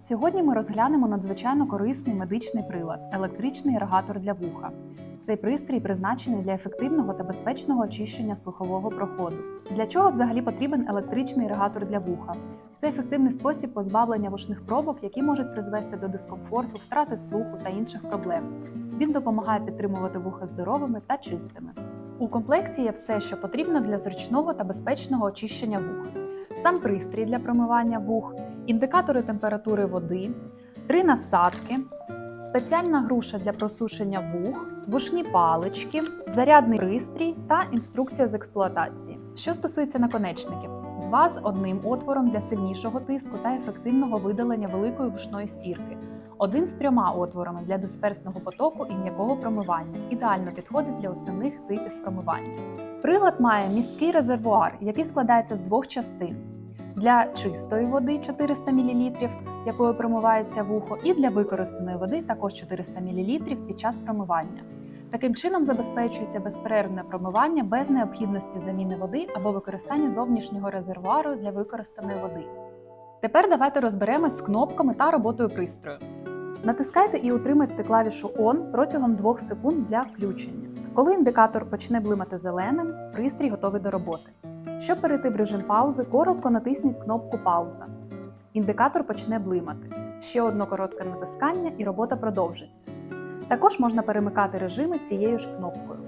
Сьогодні ми розглянемо надзвичайно корисний медичний прилад електричний іригатор для вуха. Цей пристрій призначений для ефективного та безпечного очищення слухового проходу. Для чого взагалі потрібен електричний іригатор для вуха? Це ефективний спосіб позбавлення вушних пробок, які можуть призвести до дискомфорту, втрати слуху та інших проблем. Він допомагає підтримувати вуха здоровими та чистими. У комплекті є все, що потрібно для зручного та безпечного очищення вух. Сам пристрій для промивання вух, індикатори температури води, три насадки, спеціальна груша для просушення вух, вушні палички, зарядний пристрій та інструкція з експлуатації. Що стосується наконечників, два з одним отвором для сильнішого тиску та ефективного видалення великої вушної сірки. Один з трьома отворами для дисперсного потоку і м'якого промивання. Ідеально підходить для основних типів промивання. Прилад має місткий резервуар, який складається з двох частин: для чистої води 400 мл, якою промивається вухо, і для використаної води також 400 мл під час промивання. Таким чином забезпечується безперервне промивання без необхідності заміни води або використання зовнішнього резервуару для використаної води. Тепер давайте розберемось з кнопками та роботою пристрою. Натискайте і утримайте клавішу ON протягом 2 секунд для включення. Коли індикатор почне блимати зеленим, пристрій готовий до роботи. Щоб перейти в режим паузи, коротко натисніть кнопку Пауза. Індикатор почне блимати. Ще одне коротке натискання і робота продовжиться. Також можна перемикати режими цією ж кнопкою.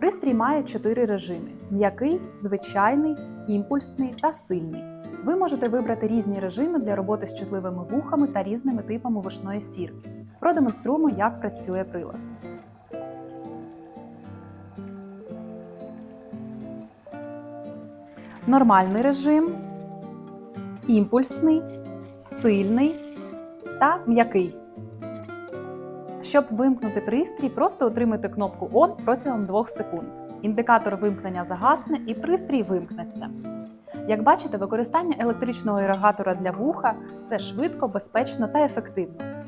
Пристрій має 4 режими: м'який, звичайний, імпульсний та сильний. Ви можете вибрати різні режими для роботи з чутливими вухами та різними типами вушної сірки. Продемонструємо, як працює прилад. Нормальний режим, імпульсний, сильний та м'який. Щоб вимкнути пристрій, просто утримуйте кнопку ON протягом 2 секунд. Індикатор вимкнення загасне і пристрій вимкнеться. Як бачите, використання електричного іригатора для вуха це швидко, безпечно та ефективно.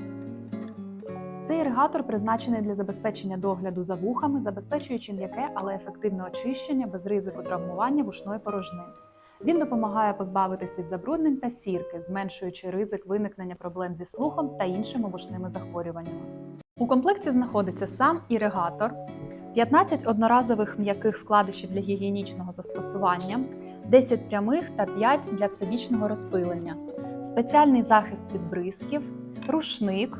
Цей іригатор призначений для забезпечення догляду за вухами, забезпечуючи м'яке, але ефективне очищення без ризику травмування вушної порожнини. Він допомагає позбавитись від забруднень та сірки, зменшуючи ризик виникнення проблем зі слухом та іншими вушними захворюваннями. У комплекті знаходиться сам іригатор, 15 одноразових м'яких вкладишів для гігієнічного застосування, 10 прямих та 5 для всебічного розпилення, спеціальний захист від бризків, рушник,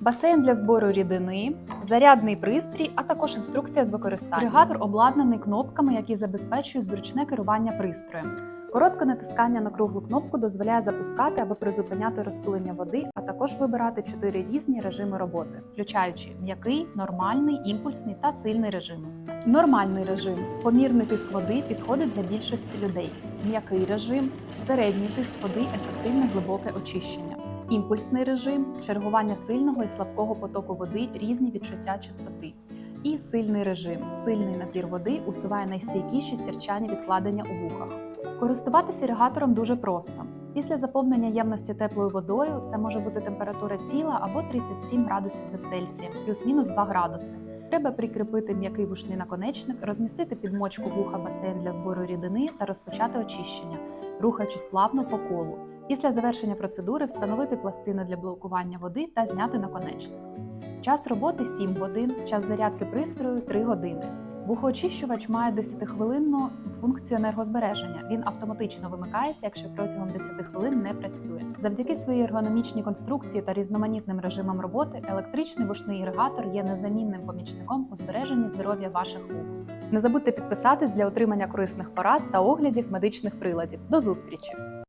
басейн для збору рідини, зарядний пристрій, а також інструкція з використання. Іригатор обладнаний кнопками, які забезпечують зручне керування пристроєм. Коротке натискання на круглу кнопку дозволяє запускати або призупиняти розпилення води, а також вибирати чотири різні режими роботи, включаючи м'який, нормальний, імпульсний та сильний режими. Нормальний режим помірний тиск води підходить для більшості людей. М'який режим середній тиск води, ефективне глибоке очищення. Імпульсний режим чергування сильного і слабкого потоку води, різні відчуття чистоти. І сильний режим сильний напір води усуває найстійкіші сірчані відкладення у вухах. Користуватися іригатором дуже просто. Після заповнення ємності теплою водою це може бути температура тіла або 37 градусів за Цельсієм, плюс-мінус 2 градуси. Треба прикріпити м'який вушний наконечник, розмістити під мочку вуха басейн для збору рідини та розпочати очищення, рухаючись плавно по колу. Після завершення процедури встановити пластину для блокування води та зняти наконечник. Час роботи 7 годин, час зарядки пристрою 3 години. Вухоочищувач має 10-хвилинну функцію енергозбереження. Він автоматично вимикається, якщо протягом 10 хвилин не працює. Завдяки своїй ергономічній конструкції та різноманітним режимам роботи, електричний вушний іригатор є незамінним помічником у збереженні здоров'я ваших вух. Не забудьте підписатись для отримання корисних порад та оглядів медичних приладів. До зустрічі!